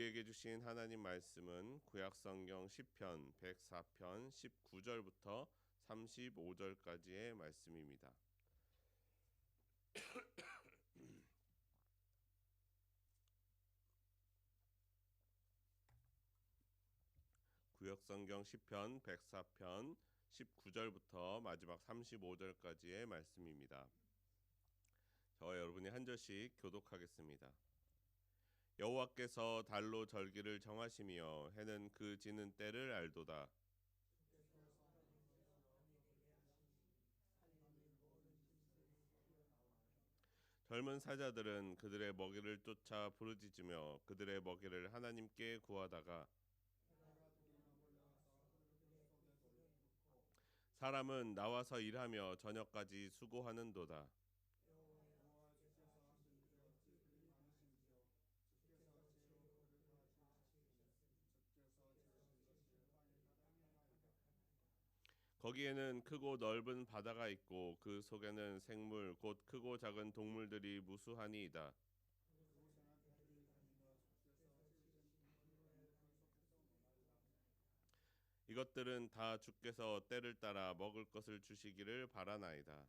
우리에게 주신 하나님 말씀은 구약 성경 시편 104편 19절부터 35절까지의 말씀입니다. 구약 성경 시편 104편 19절부터 마지막 35절까지의 말씀입니다. 저와 여러분이 한 절씩 교독하겠습니다. 여호와께서 달로 절기를 정하시며 해는 그 지는 때를 알도다. 젊은 사자들은 그들의 먹이를 쫓아 부르짖으며 그들의 먹이를 하나님께 구하다가 사람은 나와서 일하며 저녁까지 수고하는도다. 거기에는 크고 넓은 바다가 있고 그 속에는 생물 곧 크고 작은 동물들이 무수하니이다. 이것들은 다 주께서 때를 따라 먹을 것을 주시기를 바라나이다.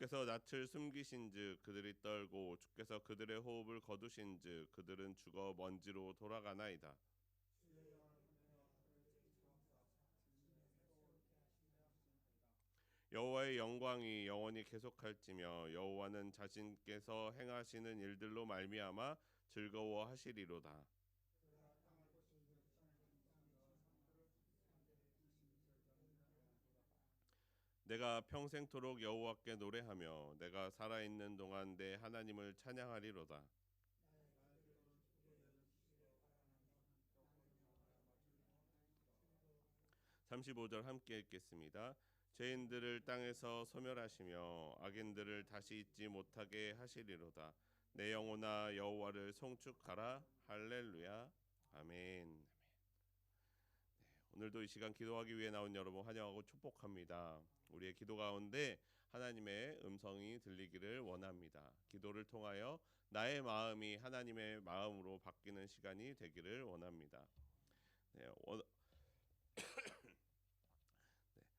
주께서 낯을 숨기신즉 그들이 떨고 주께서 그들의 호흡을 거두신즉 그들은 죽어 먼지로 돌아가나이다. 여호와의 영광이 영원히 계속할지며 여호와는 자신께서 행하시는 일들로 말미암아 즐거워하시리로다. 내가 평생토록 여호와께 노래하며 내가 살아 있는 동안 내 하나님을 찬양하리로다. (35절) 함께 읽겠습니다. 죄인들을 땅에서 소멸하시며 악인들을 다시 잊지 못하게 하시리로다. 내 영혼아 여호와를 송축하라 할렐루야 아멘. 네, 오늘도 이 시간 기도하기 위해 나온 여러분 환영하고 축복합니다. 우리의 기도 가운데 하나님의 음성이 들리기를 원합니다. 기도를 통하여 나의 마음이 하나님의 마음으로 바뀌는 시간이 되기를 원합니다. 네, 어,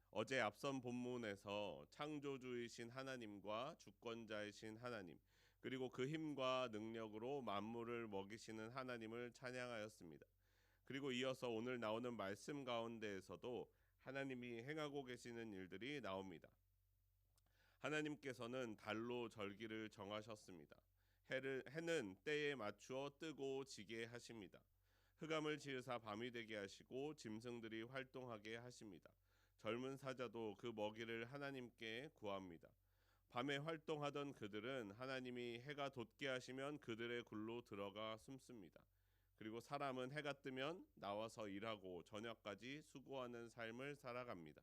어제 앞선 본문에서 창조주이신 하나님과 주권자이신 하나님 그리고 그 힘과 능력으로 만물을 먹이시는 하나님을 찬양하였습니다. 그리고 이어서 오늘 나오는 말씀 가운데에서도 하나님이 행하고 계시는 일들이 나옵니다. 하나님께서는 달로 절기를 정하셨습니다. 해를, 해는 때에 맞추어 뜨고 지게 하십니다. 흑암을 지으사 밤이 되게 하시고 짐승들이 활동하게 하십니다. 젊은 사자도 그 먹이를 하나님께 구합니다. 밤에 활동하던 그들은 하나님이 해가 돋게 하시면 그들의 굴로 들어가 숨습니다. 그리고 사람은 해가 뜨면 나와서 일하고 저녁까지 수고하는 삶을 살아갑니다.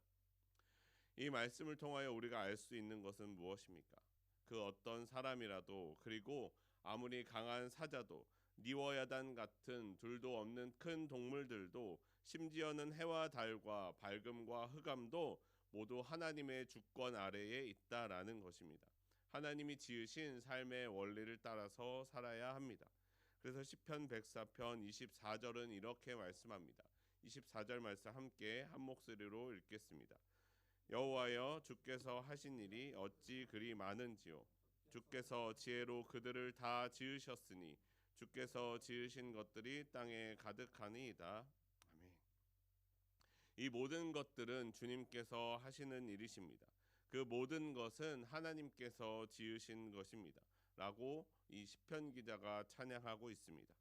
이 말씀을 통하여 우리가 알 수 있는 것은 무엇입니까? 그 어떤 사람이라도 그리고 아무리 강한 사자도 니워야단 같은 둘도 없는 큰 동물들도 심지어는 해와 달과 밝음과 흑암도 모두 하나님의 주권 아래에 있다라는 것입니다. 하나님이 지으신 삶의 원리를 따라서 살아야 합니다. 그래서 시편 104편 24절은 이렇게 말씀합니다. 24절 말씀 함께 한 목소리로 읽겠습니다. 여호와여 주께서 하신 일이 어찌 그리 많은지요 주께서 지혜로 그들을 다 지으셨으니 주께서 지으신 것들이 땅에 가득하니이다. 아멘. 이 모든 것들은 주님께서 하시는 일이십니다. 그 모든 것은 하나님께서 지으신 것입니다. 라고 이 시편 기자가 찬양하고 있습니다.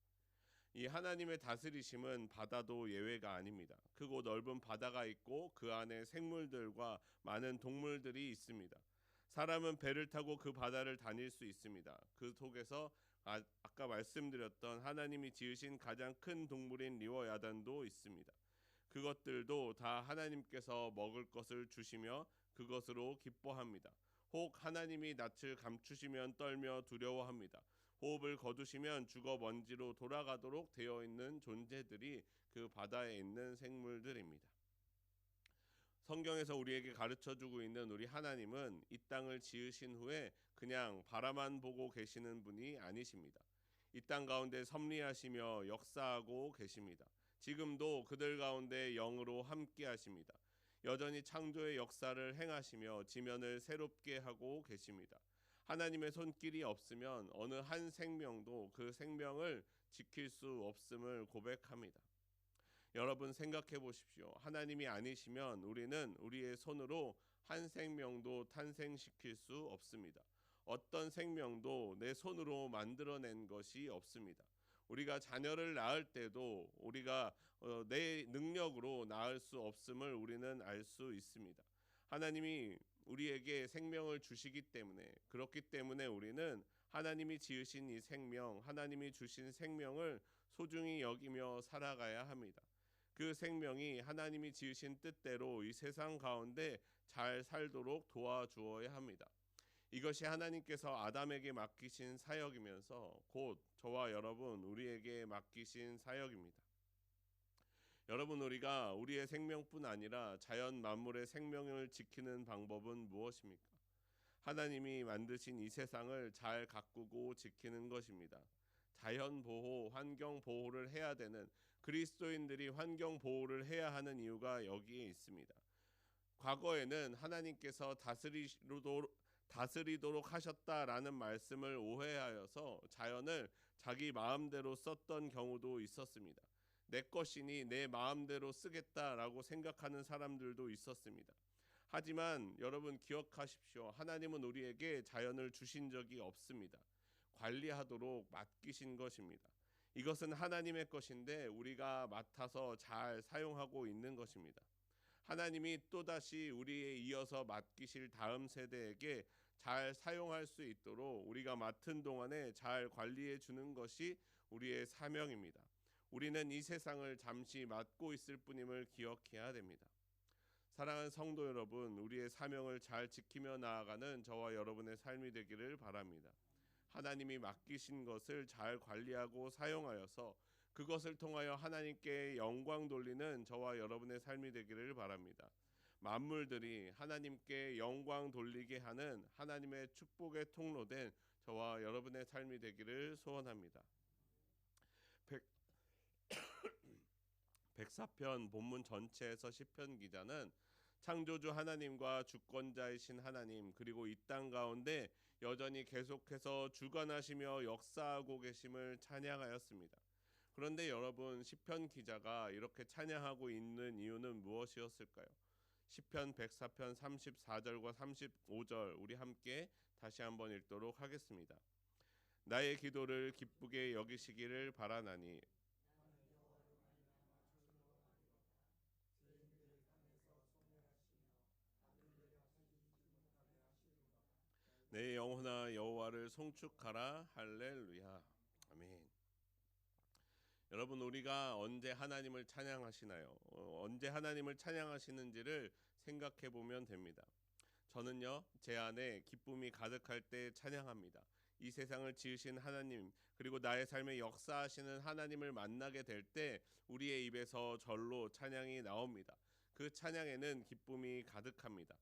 이 하나님의 다스리심은 바다도 예외가 아닙니다. 크고 넓은 바다가 있고 그 안에 생물들과 많은 동물들이 있습니다. 사람은 배를 타고 그 바다를 다닐 수 있습니다. 그 속에서 아, 까 말씀드렸던 하나님이 지으신 가장 큰 동물인 리워 야단도 있습니다. 그것들도 다 하나님께서 먹을 것을 주시며 그것으로 기뻐합니다. 혹 하나님이 낯을 감추시면 떨며 두려워합니다. 호흡을 거두시면 죽어 먼지로 돌아가도록 되어 있는 존재들이 그 바다에 있는 생물들입니다. 성경에서 우리에게 가르쳐 주고 있는 우리 하나님은 이 땅을 지으신 후에 그냥 바라만 보고 계시는 분이 아니십니다. 이 땅 가운데 섭리하시며 역사하고 계십니다. 지금도 그들 가운데 영으로 함께 하십니다. 여전히 창조의 역사를 행하시며 지면을 새롭게 하고 계십니다. 하나님의 손길이 없으면 어느 한 생명도 그 생명을 지킬 수 없음을 고백합니다. 여러분 생각해 보십시오. 하나님이 아니시면 우리는 우리의 손으로 한 생명도 탄생시킬 수 없습니다. 어떤 생명도 내 손으로 만들어낸 것이 없습니다. 우리가 자녀를 낳을 때도 우리가 어, 내 능력으로 낳을 수 없음을 우리는 알 수 있습니다. 하나님이 우리에게 생명을 주시기 때문에 그렇기 때문에 우리는 하나님이 지으신 이 생명, 하나님이 주신 생명을 소중히 여기며 살아가야 합니다. 그 생명이 하나님이 지으신 뜻대로 이 세상 가운데 잘 살도록 도와주어야 합니다. 이것이 하나님께서 아담에게 맡기신 사역이면서 곧 저와 여러분 우리에게 맡기신 사역입니다. 여러분 우리가 우리의 생명뿐 아니라 자연 만물의 생명을 지키는 방법은 무엇입니까? 하나님이 만드신 이 세상을 잘 가꾸고 지키는 것입니다. 자연 보호, 환경 보호를 해야 되는 그리스도인들이 환경 보호를 해야 하는 이유가 여기에 있습니다. 과거에는 하나님께서 다스리도록 다스리도록 하셨다라는 말씀을 오해하여서 자연을 자기 마음대로 썼던 경우도 있었습니다. 내 것이니 내 마음대로 쓰겠다라고 생각하는 사람들도 있었습니다. 하지만 여러분 기억하십시오. 하나님은 우리에게 자연을 주신 적이 없습니다. 관리하도록 맡기신 것입니다. 이것은 하나님의 것인데 우리가 맡아서 잘 사용하고 있는 것입니다. 하나님이 또다시 우리에 이어서 맡기실 다음 세대에게 잘 사용할 수 있도록 우리가 맡은 동안에 잘 관리해 주는 것이 우리의 사명입니다. 우리는 이 세상을 잠시 맡고 있을 뿐임을 기억해야 됩니다. 사랑하는 성도 여러분, 우리의 사명을 잘 지키며 나아가는 저와 여러분의 삶이 되기를 바랍니다. 하나님이 맡기신 것을 잘 관리하고 사용하여서 그것을 통하여 하나님께 영광 돌리는 저와 여러분의 삶이 되기를 바랍니다. 만물들이 하나님께 영광 돌리게 하는 하나님의 축복의 통로된 저와 여러분의 삶이 되기를 소원합니다. 104편 본문 전체에서 시편 기자는 창조주 하나님과 주권자이신 하나님 그리고 이 땅 가운데 여전히 계속해서 주관하시며 역사하고 계심을 찬양하였습니다. 그런데 여러분 시편 기자가 이렇게 찬양하고 있는 이유는 무엇이었을까요? 시편 104편 34절과 35절 우리 함께 다시 한번 읽도록 하겠습니다. 나의 기도를 기쁘게 여기시기를 바라나니 내 영혼아 여호와를 송축하라 할렐루야 아멘. 여러분 우리가 언제 하나님을 찬양하시나요? 어, 언제 하나님을 찬양하시는지를 생각해 보면 됩니다. 저는요 제 안에 기쁨이 가득할 때 찬양합니다. 이 세상을 지으신 하나님 그리고 나의 삶에 역사하시는 하나님을 만나게 될 때 우리의 입에서 절로 찬양이 나옵니다. 그 찬양에는 기쁨이 가득합니다.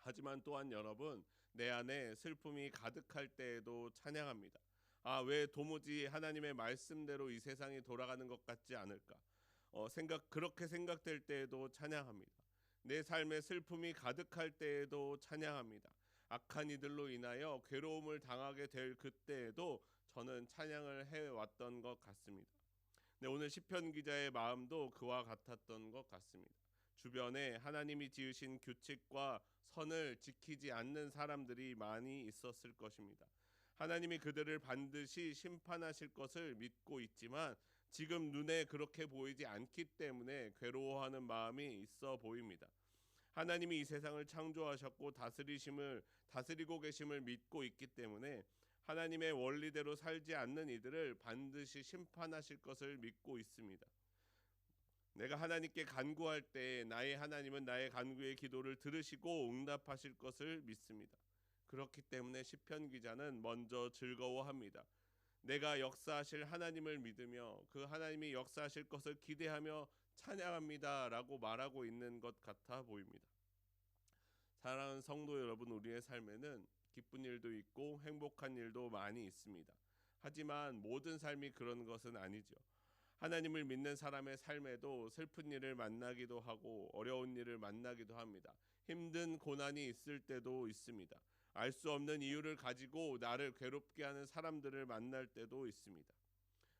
하지만 또한 여러분 내 안에 슬픔이 가득할 때에도 찬양합니다. 아, 왜 도무지 하나님의 말씀대로 이 세상이 돌아가는 것 같지 않을까? 어, 생각 그렇게 생각될 때에도 찬양합니다. 내 삶에 슬픔이 가득할 때에도 찬양합니다. 악한 이들로 인하여 괴로움을 당하게 될 그때에도 저는 찬양을 해 왔던 것 같습니다. 네, 오늘 시편 기자의 마음도 그와 같았던 것 같습니다. 주변에 하나님이 지으신 규칙과 선을 지키지 않는 사람들이 많이 있었을 것입니다. 하나님이 그들을 반드시 심판하실 것을 믿고 있지만 지금 눈에 그렇게 보이지 않기 때문에 괴로워하는 마음이 있어 보입니다. 하나님이 이 세상을 창조하셨고 다스리심을 다스리고 계심을 믿고 있기 때문에 하나님의 원리대로 살지 않는 이들을 반드시 심판하실 것을 믿고 있습니다. 내가 하나님께 간구할 때 나의 하나님은 나의 간구의 기도를 들으시고 응답하실 것을 믿습니다. 그렇기 때문에 시편 기자는 먼저 즐거워합니다. 내가 역사하실 하나님을 믿으며 그 하나님이 역사하실 것을 기대하며 찬양합니다라고 말하고 있는 것 같아 보입니다. 사랑하는 성도 여러분, 우리의 삶에는 기쁜 일도 있고 행복한 일도 많이 있습니다. 하지만 모든 삶이 그런 것은 아니죠. 하나님을 믿는 사람의 삶에도 슬픈 일을 만나기도 하고 어려운 일을 만나기도 합니다. 힘든 고난이 있을 때도 있습니다. 알 수 없는 이유를 가지고 나를 괴롭게 하는 사람들을 만날 때도 있습니다.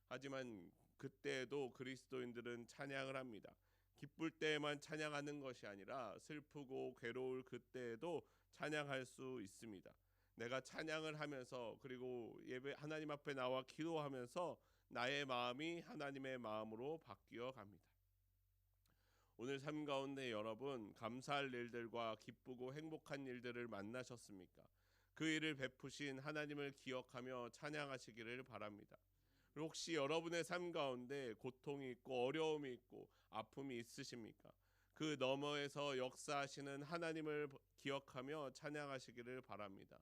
하지만 그때에도 그리스도인들은 찬양을 합니다. 기쁠 때에만 찬양하는 것이 아니라 슬프고 괴로울 그때에도 찬양할 수 있습니다. 내가 찬양을 하면서 그리고 예배 하나님 앞에 나와 기도하면서 나의 마음이 하나님의 마음으로 바뀌어 갑니다. 오늘 삶 가운데 여러분 감사할 일들과 기쁘고 행복한 일들을 만나셨습니까? 그 일을 베푸신 하나님을 기억하며 찬양하시기를 바랍니다. 혹시 여러분의 삶 가운데 고통이 있고 어려움이 있고 아픔이 있으십니까? 그 너머에서 역사하시는 하나님을 기억하며 찬양하시기를 바랍니다.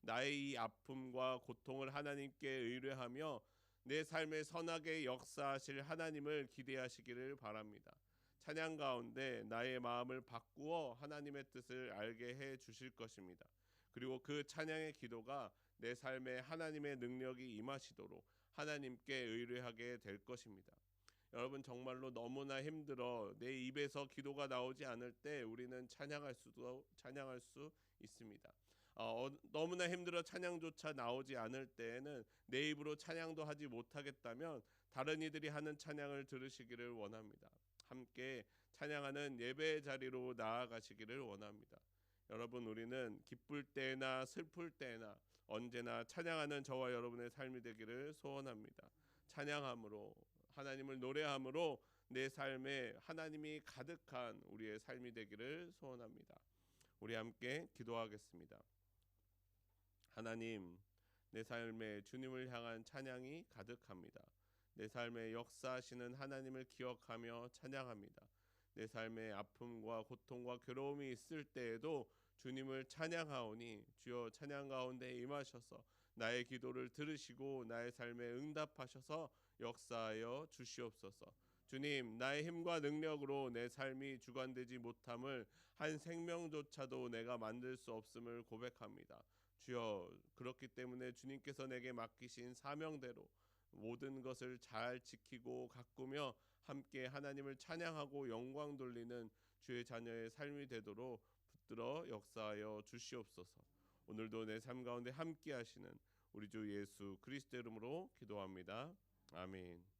나의 이 아픔과 고통을 하나님께 의뢰하며 내 삶에 선하게 역사하실 하나님을 기대하시기를 바랍니다. 찬양 가운데 나의 마음을 바꾸어 하나님의 뜻을 알게 해 주실 것입니다. 그리고 그 찬양의 기도가 내 삶에 하나님의 능력이 임하시도록 하나님께 의뢰하게 될 것입니다. 여러분 정말로 너무나 힘들어 내 입에서 기도가 나오지 않을 때 우리는 찬양할 수도 찬양할 수 있습니다. 어, 너무나 힘들어 찬양조차 나오지 않을 때에는 내 입으로 찬양도 하지 못하겠다면 다른 이들이 하는 찬양을 들으시기를 원합니다. 함께 찬양하는 예배의 자리로 나아가시기를 원합니다. 여러분 우리는 기쁠 때나 슬플 때나 언제나 찬양하는 저와 여러분의 삶이 되기를 소원합니다. 찬양함으로 하나님을 노래함으로 내 삶에 하나님이 가득한 우리의 삶이 되기를 소원합니다. 우리 함께 기도하겠습니다. 하나님, 내 삶에 주님을 향한 찬양이 가득합니다. 내 삶에 역사하시는 하나님을 기억하며 찬양합니다. 내 삶에 아픔과 고통과 괴로움이 있을 때에도 주님을 찬양하오니 주여 찬양 가운데 임하셔서 나의 기도를 들으시고 나의 삶에 응답하셔서 역사하여 주시옵소서. 주님, 나의 힘과 능력으로 내 삶이 주관되지 못함을 한 생명조차도 내가 만들 수 없음을 고백합니다. 주여, 그렇기 때문에 주님께서 내게 맡기신 사명대로 모든 것을 잘 지키고 가꾸며 함께 하나님을 찬양하고 영광 돌리는 주의 자녀의 삶이 되도록 붙들어 역사하여 주시옵소서. 오늘도 내 삶 가운데 함께 하시는 우리 주 예수 그리스도 이름으로 기도합니다. 아멘.